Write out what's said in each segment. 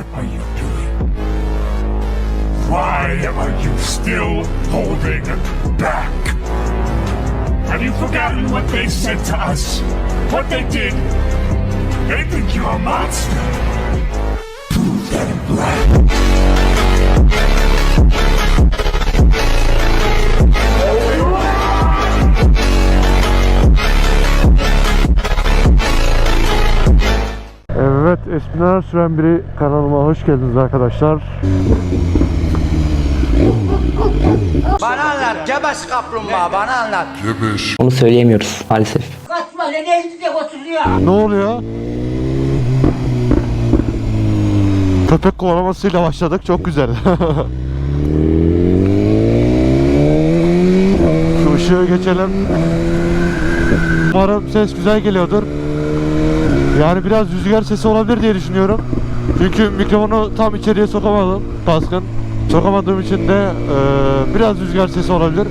What are you doing? Why are you still holding back? Have you forgotten what they said to us? What they did? They think you're a monster. Prove them right. Evet, Esminar Süren Biri kanalıma hoş geldiniz arkadaşlar. Bana anlat Cebes kaplumbağa bana anlat. Onu söyleyemiyoruz maalesef. Kaçma lan elinde oturuyor. Ne oluyor? Köpek kovalamasıyla başladık, çok güzel. Şu ışığı geçelim. Umarım ses güzel geliyordur. Yani biraz rüzgar sesi olabilir diye düşünüyorum. Çünkü mikrofonu tam içeriye sokamadım baskın. Sokamadığım için de eee, biraz rüzgar sesi olabilir.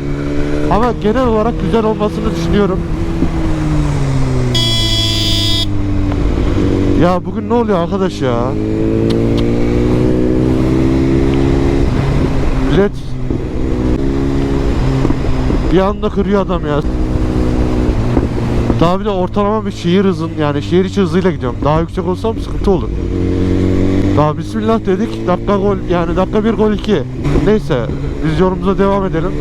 Ama genel olarak güzel olmasını düşünüyorum. Ya bugün ne oluyor arkadaş ya? Millet bir anda kırıyor adam ya. Daha bir de ortalama bir şehir hızın yani şehir içi hızıyla gidiyorum. Daha yüksek olsam sıkıntı olur. Daha bismillah dedik. Dakika gol yani dakika bir gol iki. Neyse biz yolumuza devam edelim.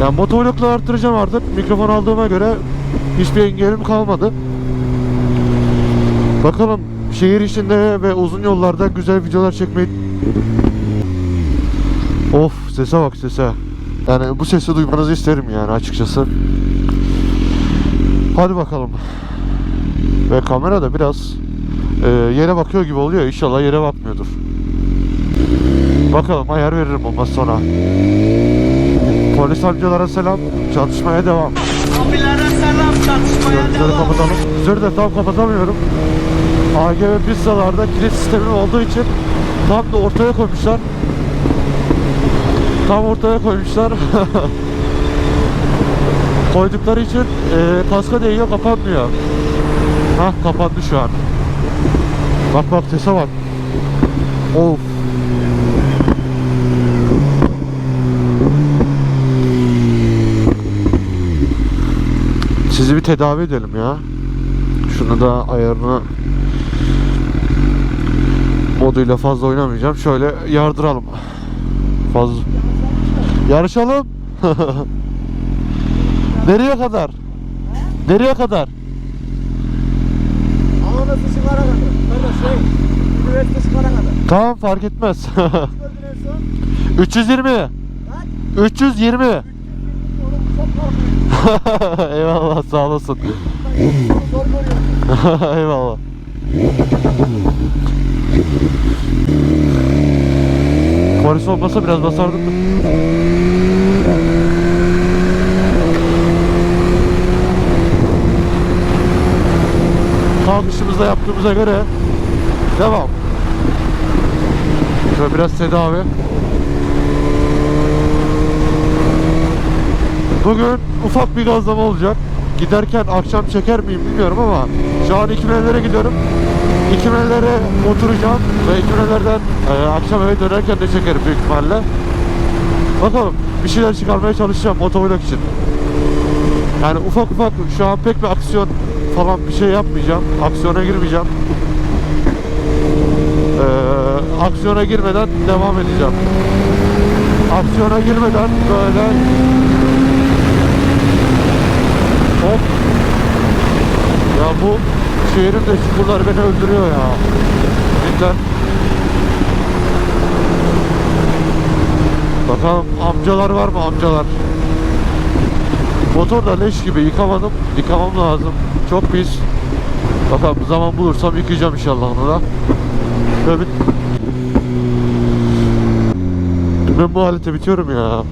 Yani motovlogla arttıracağım artık. Mikrofon aldığıma göre hiçbir engelim kalmadı. Bakalım şehir içinde ve uzun yollarda güzel videolar çekmeyi... Of sese bak sese. Yani bu sesi duymanızı isterim yani açıkçası. Hadi bakalım. Ve kamera da biraz e, yere bakıyor gibi oluyor. İnşallah yere bakmıyordur. Bakalım ayar veririm olmaz sonra. Polis amcalara selam. Çatışmaya devam. Abilere selam çatışmaya Gözleri kapatalım. Gözleri de tam kapatamıyorum. AGV pizzalarda kilit sistemi olduğu için tam da ortaya koymuşlar. Tam ortaya koymuşlar. Koydukları için e, kaska değiyor kapanmıyor. Hah kapandı şu an. Bak bak sese bak. Of. Sizi bir tedavi edelim ya. Şunu da ayarını moduyla fazla oynamayacağım. Şöyle yardıralım. Fazla. Yarışalım. Nereye kadar? Nereye kadar? Anası sigara kadar. Böyle şey, üniversite sigara kadar. Tamam fark etmez. Gördün en son. 320. 320. Oğlum çok korkuyorum. Eyvallah sağ olasın. Eyvallah. Polis olmasa biraz basardık. Kalkışımızda yaptığımıza göre devam. Şöyle biraz tedavi. Bugün ufak bir gazlama olacak. Giderken akşam çeker miyim bilmiyorum ama şu an İkimlelere gidiyorum. İkimlelere oturacağım ve İkimlelerden e, akşam eve dönerken de çekerim büyük ihtimalle. Bakalım bir şeyler çıkarmaya çalışacağım motovlog için. Yani ufak ufak şu an pek bir aksiyon falan bir şey yapmayacağım. Aksiyona girmeyeceğim. Ee, aksiyona girmeden devam edeceğim. Aksiyona girmeden böyle Hop. Ya bu şehrin de çukurları beni öldürüyor ya. Cidden. Bakalım amcalar var mı amcalar? Motor da leş gibi yıkamadım. Yıkamam lazım. Çok pis. Bakalım zaman bulursam yıkayacağım inşallah onu da. Böyle bir... Ben bu halete bitiyorum ya.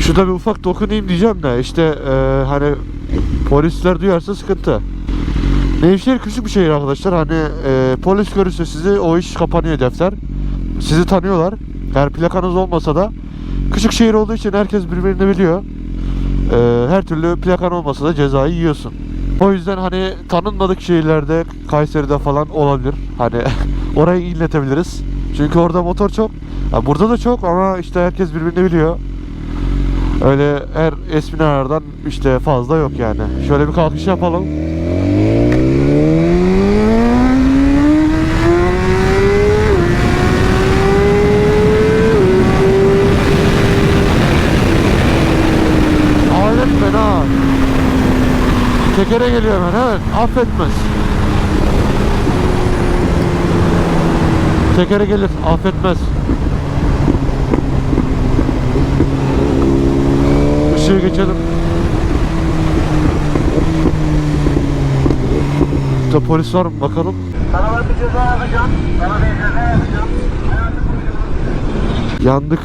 Şurada bir ufak dokunayım diyeceğim de işte e, hani polisler duyarsa sıkıntı. Nevşehir küçük bir şehir arkadaşlar. Hani e, polis görürse sizi o iş kapanıyor defter. Sizi tanıyorlar. Yani plakanız olmasa da küçük şehir olduğu için herkes birbirini biliyor. E, her türlü plakan olmasa da cezayı yiyorsun. O yüzden hani tanınmadık şehirlerde Kayseri'de falan olabilir. Hani orayı inletebiliriz. Çünkü orada motor çok. Ha, burada da çok ama işte herkes birbirini biliyor. Öyle her esminardan işte fazla yok yani. Şöyle bir kalkış yapalım. Tekere geliyor hemen evet affetmez. Tekere gelir affetmez. Işığı geçelim. İşte polis var mı bakalım. Yandık.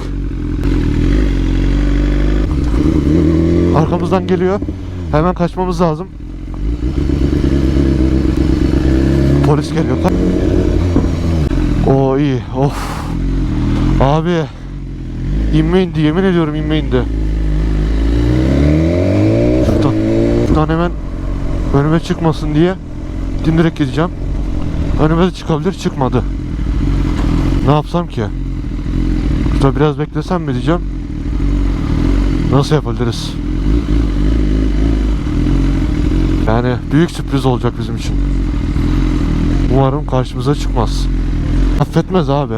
Arkamızdan geliyor. Hemen kaçmamız lazım. Polis geliyor. O iyi. Of. Abi. İnme indi. Yemin ediyorum inme indi. Şuradan. Şuradan hemen önüme çıkmasın diye dimdirek gideceğim. Önüme de çıkabilir. Çıkmadı. Ne yapsam ki? Şurada biraz beklesem mi diyeceğim. Nasıl yapabiliriz? Yani büyük sürpriz olacak bizim için. Umarım karşımıza çıkmaz. Affetmez abi.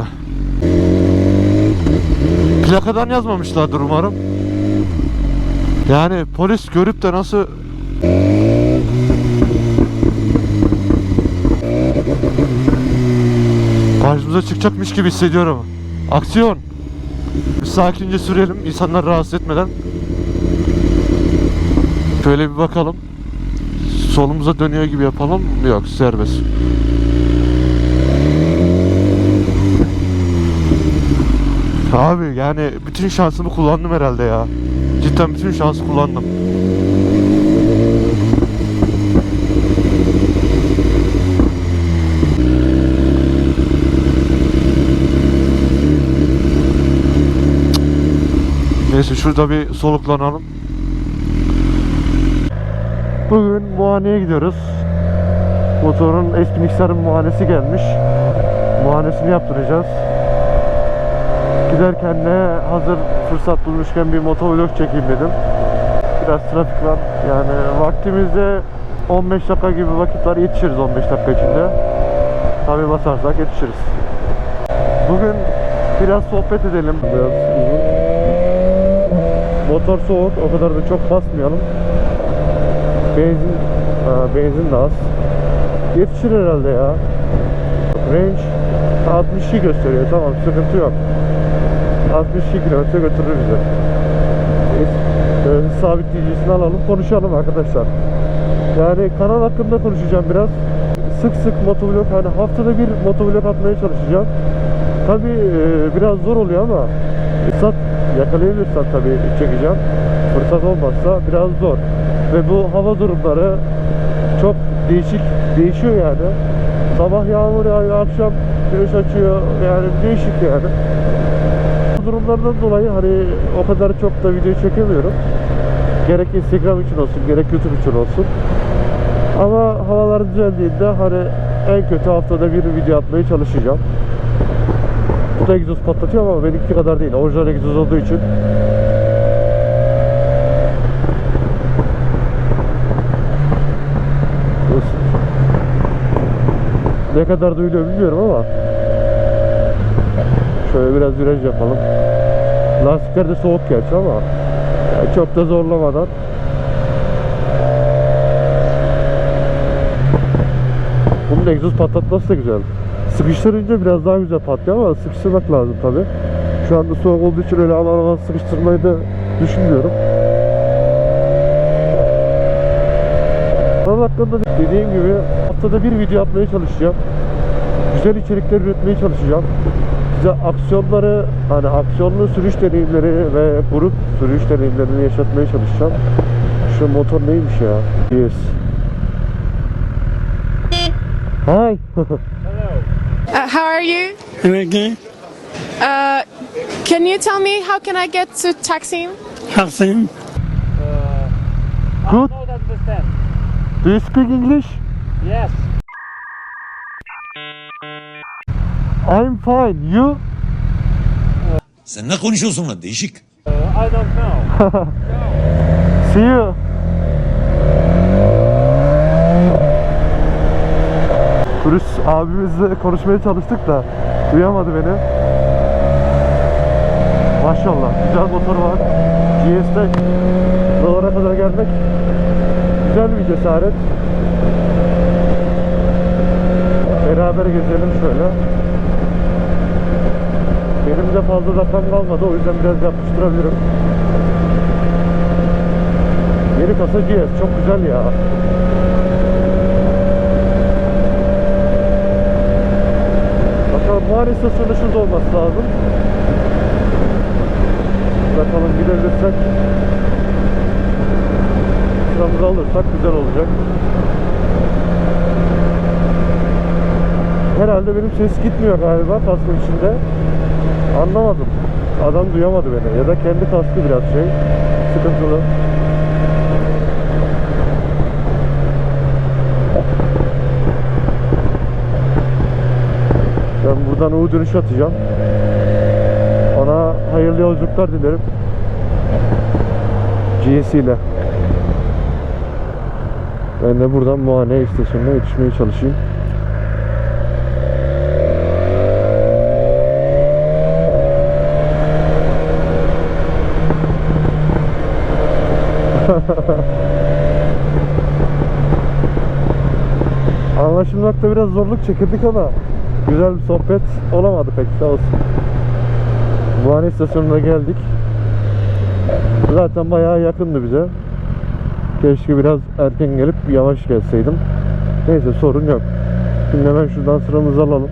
Plakadan yazmamışlardır umarım. Yani polis görüp de nasıl karşımıza çıkacakmış gibi hissediyorum. Aksiyon. Sakince sürelim insanları rahatsız etmeden. Şöyle bir bakalım. Solumuza dönüyor gibi yapalım. Yok serbest. Abi yani bütün şansımı kullandım herhalde ya. Cidden bütün şansı kullandım. Neyse şurada bir soluklanalım. Bugün muayeneye gidiyoruz. Motorun S1000XR'ın muayenesi gelmiş. Muayenesini yaptıracağız. Giderken de hazır fırsat bulmuşken bir motovlog çekeyim dedim. Biraz trafik var. Yani vaktimizde 15 dakika gibi vakit var. Yetişiriz 15 dakika içinde. Tabi basarsak yetişiriz. Bugün biraz sohbet edelim. Biraz uzun. Motor soğuk. O kadar da çok basmayalım. Benzin ha, benzin de az. Yetişir herhalde ya. Range 62 gösteriyor. Tamam sıkıntı yok. 62 kilometre götürür bize. Ee, sabitleyicisini alalım konuşalım arkadaşlar. Yani kanal hakkında konuşacağım biraz. Sık sık motovlog hani haftada bir motovlog atmaya çalışacağım. Tabi biraz zor oluyor ama fırsat yakalayabilirsem tabi çekeceğim. Fırsat olmazsa biraz zor. Ve bu hava durumları çok değişik değişiyor yani. Sabah yağmur yağıyor, akşam güneş açıyor. Yani değişik yani. Bu durumlardan dolayı hani o kadar çok da video çekemiyorum. Gerek Instagram için olsun, gerek YouTube için olsun. Ama havalar düzeldiğinde hani en kötü haftada bir video atmaya çalışacağım. Bu da egzoz patlatıyor ama benimki kadar değil. Orijinal egzoz olduğu için. Ne kadar duyuluyor bilmiyorum ama Şöyle biraz viraj yapalım. Lastikler de soğuk gerçi ama yani çok da zorlamadan Bunun egzoz patlatması da güzel. Sıkıştırınca biraz daha güzel patlıyor ama sıkıştırmak lazım tabi. Şu anda soğuk olduğu için öyle aman aman sıkıştırmayı da düşünmüyorum. Kanal hakkında dediğim gibi haftada bir video atmaya çalışacağım. Güzel içerikler üretmeye çalışacağım. Size aksiyonları, hani aksiyonlu sürüş deneyimleri ve grup sürüş deneyimlerini yaşatmaya çalışacağım. Şu motor neymiş ya? Yes. Hi. Uh, how are you? Okay, Uh, can you tell me how can I get to Taksim? Hassan. Good. Do you speak English? Yes. I'm fine. You? Sen ne konuşuyorsun lan değişik. Uh, I don't know. See you. Turist abimizle konuşmaya çalıştık da duyamadı beni. Maşallah güzel motor var. GS'de buralara kadar gelmek güzel bir cesaret. Beraber gezelim şöyle. Benim de fazla dakikam kalmadı o yüzden biraz yapıştırabilirim. Yeni kasa GS çok güzel ya. Bakalım istasyonu şurada olması lazım. Bakalım gidebilirsek sıramızı alırsak güzel olacak. Herhalde benim ses gitmiyor galiba kaskın içinde. Anlamadım. Adam duyamadı beni. Ya da kendi kaskı biraz şey sıkıntılı. Ben buradan U dönüş atacağım. Ona hayırlı yolculuklar dilerim. GS ile. Ben de buradan muayene istasyonuna yetişmeye çalışayım. Anlaşılmakta biraz zorluk çekirdik ama güzel bir sohbet olamadı pek sağ olsun. Muayene istasyonuna geldik. Zaten bayağı yakındı bize. Keşke biraz erken gelip yavaş gelseydim. Neyse sorun yok. Şimdi hemen şuradan sıramızı alalım.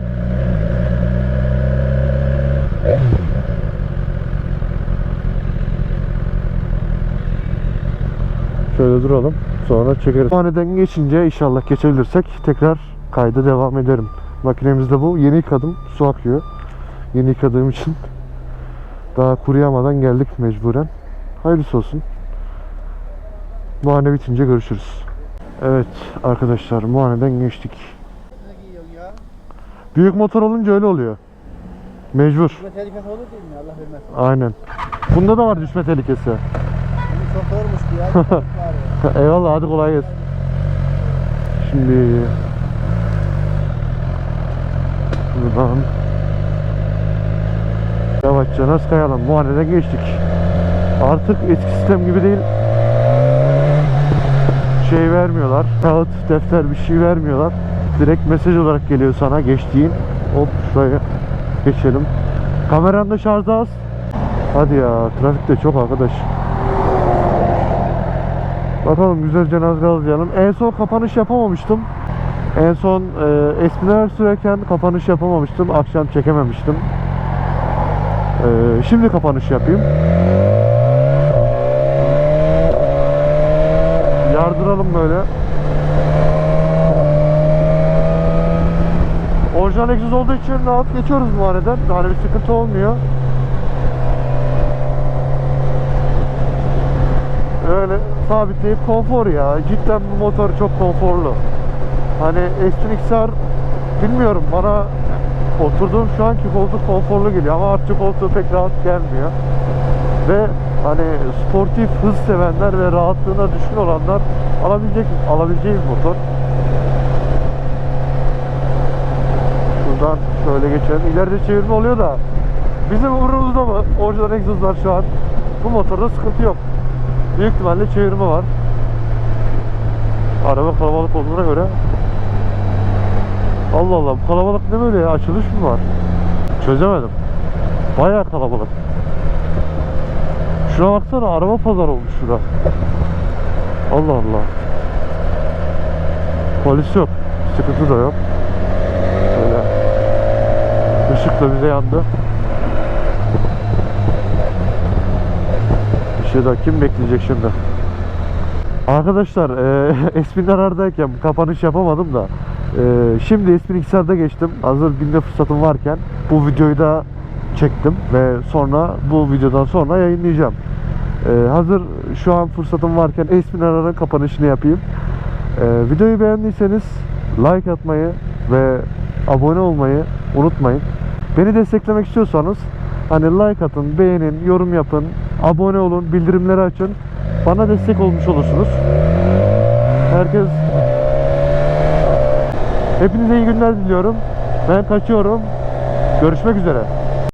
Şöyle duralım. Sonra çekeriz. Haneden geçince inşallah geçebilirsek tekrar kayda devam ederim. Makinemiz de bu. Yeni yıkadım. Su akıyor. Yeni yıkadığım için daha kuruyamadan geldik mecburen. Hayırlısı olsun. Muayene bitince görüşürüz. Evet arkadaşlar muayeneden geçtik. Büyük motor olunca öyle oluyor. Mecbur. Bu tehlikesi olur değil mi? Allah vermesin. Aynen. Bunda da var düşme tehlikesi. Bunu çok zormuş bu ya. Eyvallah hadi kolay gelsin. Şimdi buradan yavaşça nasıl kayalım muayeneden geçtik. Artık eski sistem gibi değil. Şey vermiyorlar. Kağıt, defter bir şey vermiyorlar. Direkt mesaj olarak geliyor sana geçtiğin. Hop şuraya geçelim. Kameran da şarjı az. Hadi ya trafik de çok arkadaş. Bakalım güzelce nazgalayalım. En son kapanış yapamamıştım. En son e, espriler sürerken kapanış yapamamıştım. Akşam çekememiştim. E, şimdi kapanış yapayım. Yardıralım böyle. Orijinal egzoz olduğu için rahat geçiyoruz bu arada. Hani bir sıkıntı olmuyor. Öyle sabitleyip konfor ya. Cidden bu motor çok konforlu. Hani S1000XR bilmiyorum bana oturduğum şu anki koltuk konforlu geliyor ama artçı koltuğu pek rahat gelmiyor. Ve hani sportif hız sevenler ve rahatlığına düşkün olanlar alabilecek alabileceği bir motor. Şuradan şöyle geçelim. İleride çevirme oluyor da bizim umurumuzda mı? Orijinal egzozlar şu an. Bu motorda sıkıntı yok. Büyük ihtimalle çevirme var. Araba kalabalık olduğuna göre. Allah Allah bu kalabalık ne böyle ya? Açılış mı var? Çözemedim. Bayağı kalabalık. Şuna baksana araba pazar olmuş şura. Allah Allah. Polis yok. Sıkıntı da yok. Böyle. Işık da bize yandı. Daha kim bekleyecek şimdi? Arkadaşlar e, Espin arardayken kapanış yapamadım da e, şimdi Espin XR'da geçtim. Hazır binme fırsatım varken bu videoyu da çektim ve sonra bu videodan sonra yayınlayacağım. E, hazır şu an fırsatım varken Espin Arar'ın kapanışını yapayım. Ee, videoyu beğendiyseniz like atmayı ve abone olmayı unutmayın. Beni desteklemek istiyorsanız hani like atın, beğenin, yorum yapın, abone olun, bildirimleri açın. Bana destek olmuş olursunuz. Herkes Hepinize iyi günler diliyorum. Ben kaçıyorum. Görüşmek üzere.